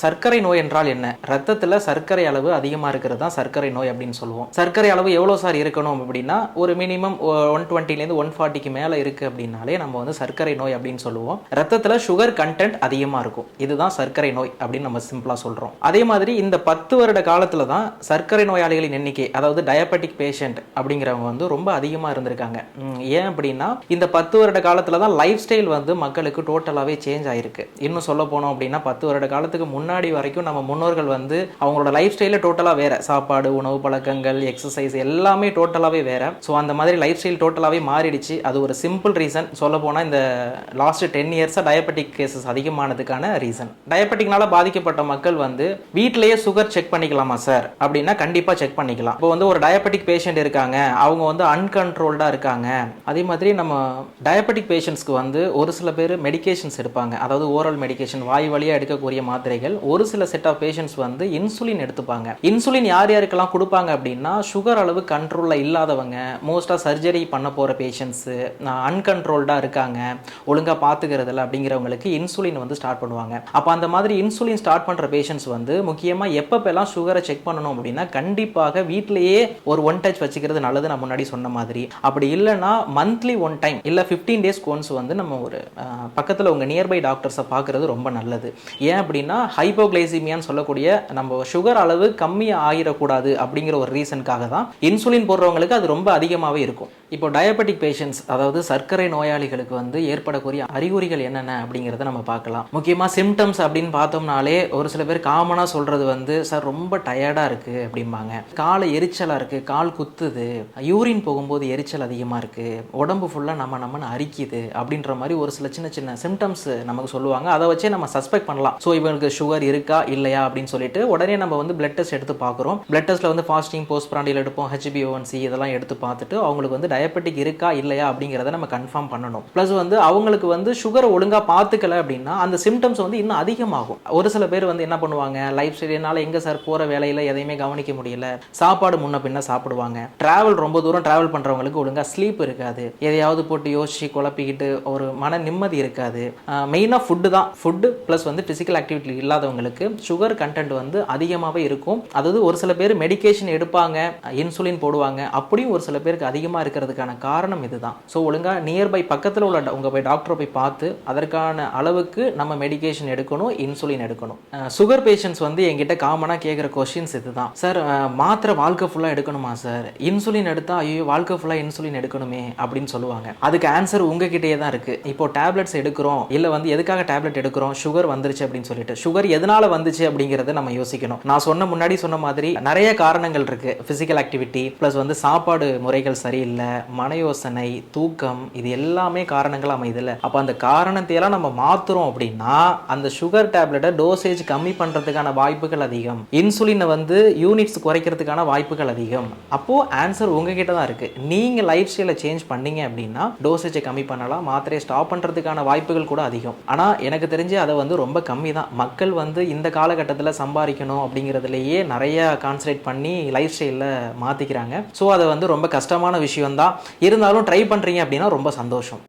சர்க்கரை நோய் என்றால் என்ன? ரத்தத்தில் சர்க்கரை அளவு அதிகமாக இருக்கிறது தான் சர்க்கரை நோய் அப்படின்னு சொல்லுவோம். சர்க்கரை அளவு எவ்வளோ சார் இருக்கணும் அப்படின்னா ஒரு மினிமம் ஒன் டுவெண்ட்டிலேருந்து ஒன் ஃபார்ட்டிக்கு மேலே இருக்குது அப்படின்னாலே நம்ம வந்து சர்க்கரை நோய் அப்படின்னு சொல்லுவோம். ரத்தத்தில் சுகர் கண்டென்ட் அதிகமாக இருக்கும். இதுதான் சர்க்கரை நோய் அப்படின்னு நம்ம சிம்பிளாக சொல்கிறோம் அதே மாதிரி இந்த பத்து வருட காலத்தில் தான் சர்க்கரை நோயாளிகளின் எண்ணிக்கை அதாவது டயபெட்டிக் பேஷண்ட் அப்படிங்கிறவங்க வந்து ரொம்ப அதிகமாக இருந்திருக்காங்க. ஏன் அப்படின்னா இந்த பத்து வருட காலத்தில் தான் லைஃப் ஸ்டைல் வந்து மக்களுக்கு டோட்டலாகவே சேஞ்ச் ஆயிருக்கு. இன்னும் சொல்ல போனோம் அப்படின்னா பத்து வருட காலத்துக்கு முன்னாடி வரைக்கும் நம்ம முன்னோர்கள் வந்து அவங்களோட லைஃப் ஸ்டைலே டோட்டலாக வேற. சாப்பாடு உணவு பழக்கங்கள் எக்ஸசைஸ் எல்லாமே டோட்டலாகவே வேற. ஸோ அந்த மாதிரி லைஃப் ஸ்டைல் டோட்டலாகவே மாறிடுச்சு. அது ஒரு சிம்பிள் ரீசன் சொல்ல போனால் இந்த லாஸ்ட் டென் இயர்ஸாக டயபெட்டிக் கேசஸ் அதிகமானதுக்கான ரீசன் டயபெட்டிக்னால பாதிக்கப்பட்ட மக்கள் வந்து வீட்டிலேயே சுகர் செக் பண்ணிக்கலாமா சார் அப்படின்னா கண்டிப்பாக செக் பண்ணிக்கலாம். இப்போ வந்து ஒரு டயபெட்டிக் பேஷண்ட் இருக்காங்க. அவங்க வந்து அன்கண்ட்ரோல்டாக இருக்காங்க. அதே மாதிரி நம்ம டயபெட்டிக் பேஷண்ட்ஸ்க்கு வந்து ஒரு சில பேர் மெடிகேஷன்ஸ் எடுப்பாங்க. அதாவது ஓரல் மெடிகேஷன் வாய் வழியாக எடுக்கக்கூடிய மாத்திரைகள். ஒரு சில செட் ஆஃப் பேஷண்ட்ஸ் வந்து இன்சுலின் எடுத்துப்பாங்க. இன்சுலின் யார் யாருக்கெல்லாம் கொடுப்பாங்க அப்படின்னா சுகர் அளவு கண்ட்ரோலில் இல்லாதவங்க மோஸ்ட்டாக சர்ஜரி பண்ண போகிற பேஷண்ட்ஸு அன்கண்ட்ரோல்டாக இருக்காங்க ஒழுங்காக பார்த்துக்கிறதில்ல அப்படிங்கிறவங்களுக்கு இன்சுலின் வந்து ஸ்டார்ட் பண்ணுவாங்க. அப்போ அந்த மாதிரி இன்சுலின் ஸ்டார்ட் பண்ணுற பேஷண்ட்ஸ் வந்து முக்கியமாக எப்பப்பெல்லாம் சுகரை செக் பண்ணணும் அப்படின்னா கண்டிப்பாக வீட்டிலேயே ஒரு ஒன் டச் வச்சுக்கிறது நல்லது நான் முன்னாடி சொன்ன மாதிரி. அப்படி இல்லைன்னா மந்த்லி ஒன் டைம் இல்லை ஃபிஃப்டீன் டேஸ் கோன்ஸ் வந்து நம்ம ஒரு பக்கத்தில் உங்கள் நியர்பை டாக்டர்ஸை பார்க்குறது ரொம்ப நல்லது. ஏன் அப்படின்னா ஹைப்போகிளைசிமியான்னு சொல்லக்கூடிய நம்ம சுகர் அளவு கம்மி ஆகிடக்கூடாது அப்படிங்கிற ஒரு ரீசனுக்காக தான் இன்சுலின் போடுறவங்களுக்கு அது ரொம்ப அதிகமாகவே இருக்கும். இப்போ டயபெட்டிக் பேஷண்ட்ஸ் அதாவது சர்க்கரை நோயாளிகளுக்கு வந்து ஏற்படக்கூடிய அறிகுறிகள் என்னென்ன அப்படிங்கிறத நம்ம பார்க்கலாம். முக்கியமாக சிம்டம்ஸ் அப்படின்னு பார்த்தோம்னாலே ஒரு சில பேர் காமனாக சொல்கிறது வந்து சார் ரொம்ப டயர்டாக இருக்குது அப்படிம்பாங்க. காலை எரிச்சலாக இருக்குது கால் குத்துது யூரின் போகும்போது எரிச்சல் அதிகமாக இருக்குது உடம்பு ஃபுல்லாக நம்ம நம்மன்னு அரிக்குது அப்படின்ற மாதிரி ஒரு சில சின்ன சின்ன சிம்டம்ஸ் நமக்கு சொல்லுவாங்க. அதை வச்சே நம்ம சஸ்பெக்ட் பண்ணலாம். ஸோ இவங்களுக்கு சுகர் இருக்கா இல்லையா? அப்படின்னு சொல்லிட்டு உடனே நம்ம வந்து பிளட் டெஸ்ட் எடுத்து பார்க்குறோம். பிளட் டெஸ்ட்டில் வந்து ஃபாஸ்டிங் போஸ்ட் பிராண்டியில் எடுப்போம் ஹெச்பிஓன்சி இதெல்லாம் எடுத்து பார்த்துட்டு அவங்களுக்கு வந்து டயபெட்டிக் இருக்கா இல்லையா அப்படிங்கிறத நம்ம கன்ஃபார்ம் பண்ணணும். ப்ளஸ் வந்து அவங்களுக்கு வந்து சுகர் ஒழுங்காக பார்த்துக்கல அப்படின்னா அந்த சிம்டம்ஸ் வந்து இன்னும் அதிகமாகும். ஒரு சில பேர் வந்து என்ன பண்ணுவாங்க லைஃப் ஸ்டைல்னால எங்கே சார் போகிற வேலையில் எதையுமே கவனிக்க முடியல. சாப்பாடு முன்ன பின்ன சாப்பிடுவாங்க. ட்ராவல் ரொம்ப தூரம் ட்ராவல் பண்ணுறவங்களுக்கு ஒழுங்காக ஸ்லீப் இருக்காது. எதையாவது போட்டு யோசிச்சு குழப்பிக்கிட்டு ஒரு மன நிம்மதி இருக்காது. மெயினாக ஃபுட்டு தான். ஃபுட்டு ப்ளஸ் வந்து ஃபிசிக்கல் ஆக்டிவிட்டி இல்லாதவங்களுக்கு சுகர் கண்டென்ட் வந்து அதிகமாகவே இருக்கும். அதாவது ஒரு சில பேர் மெடிகேஷன் எடுப்பாங்க இன்சுலின் போடுவாங்க. அப்படியும் ஒரு சில பேருக்கு அதிகமாக இருக்கிறதுக்கான காரணம் இதுதான். ஸோ ஒழுங்காக நியர்பை பக்கத்தில் உள்ள உங்கள் போய் டாக்டரை போய் பார்த்து அதற்கான அளவுக்கு நம்ம மெடிகேஷன் எடுக்கணும் இன்சுலின் எடுக்கணும். சுகர் பேஷண்ட்ஸ் வந்து என்கிட்ட காமனாக கேட்குற கொஷின்ஸ் இதுதான். சார் மாத்திரை வாழ்க்கை ஃபுல்லாக எடுக்கணுமா சார் இன்சுலின் எடுத்தா ஐயோ வாழ்க்கை ஃபுல்லாக இன்சுலின் எடுக்கணுமே அப்படின்னு சொல்லுவாங்க. அதுக்கு ஆன்சர் உங்ககிட்டயே தான் இருக்குது இப்போ டேப்லெட்ஸ் எடுக்கிறோம் இல்லை வந்து எதுக்காக டேப்லெட் எடுக்கிறோம் சுகர் வந்துருச்சு அப்படின்னு சொல்லிட்டு. சுகர் எதனால வந்துச்சு அப்படிங்கிறத நம்ம யோசிக்கணும். நான் சொன்ன முன்னாடி சொன்ன மாதிரி நிறைய காரணங்கள் இருக்கு. பிசிக்கல் ஆக்டிவிட்டி ப்ளஸ் வந்து சாப்பாடு முறைகள் சரியில்லை. மனயோசனை தூக்கம் இது எல்லாமே காரணங்கள் அமைதில்ல அப்போ அந்த காரணத்தையெல்லாம் நம்ம மாத்துறோம் அப்படின்னா அந்த சுகர் டேப்லெட்டை டோசேஜ் கம்மி பண்ணுறதுக்கான வாய்ப்புகள் அதிகம். இன்சுலினை வந்து யூனிட்ஸ் குறைக்கிறதுக்கான வாய்ப்புகள் அதிகம். அப்போது ஆன்சர் உங்ககிட்ட தான் இருக்குது நீங்கள் லைஃப் ஸ்டைலை சேஞ்ச் பண்ணீங்க அப்படின்னா டோசேஜை கம்மி பண்ணலாம் மாத்திரையை ஸ்டாப் பண்ணுறதுக்கான வாய்ப்புகள் கூட அதிகம். ஆனால் எனக்கு தெரிஞ்சு அதை வந்து ரொம்ப கம்மி தான் மக்கள் வந்து இந்த காலகட்டத்தில் சம்பாதிக்கணும் அப்படிங்கிறதுலையே நிறைய கான்சன்ட்ரேட் பண்ணி லைஃப் ஸ்டைலில் மாற்றிக்கிறாங்க ஸோ அதை வந்து ரொம்ப கஷ்டமான விஷயம் தான் இருந்தாலும் ட்ரை பண்ணுறீங்க அப்படின்னா ரொம்ப சந்தோஷம்.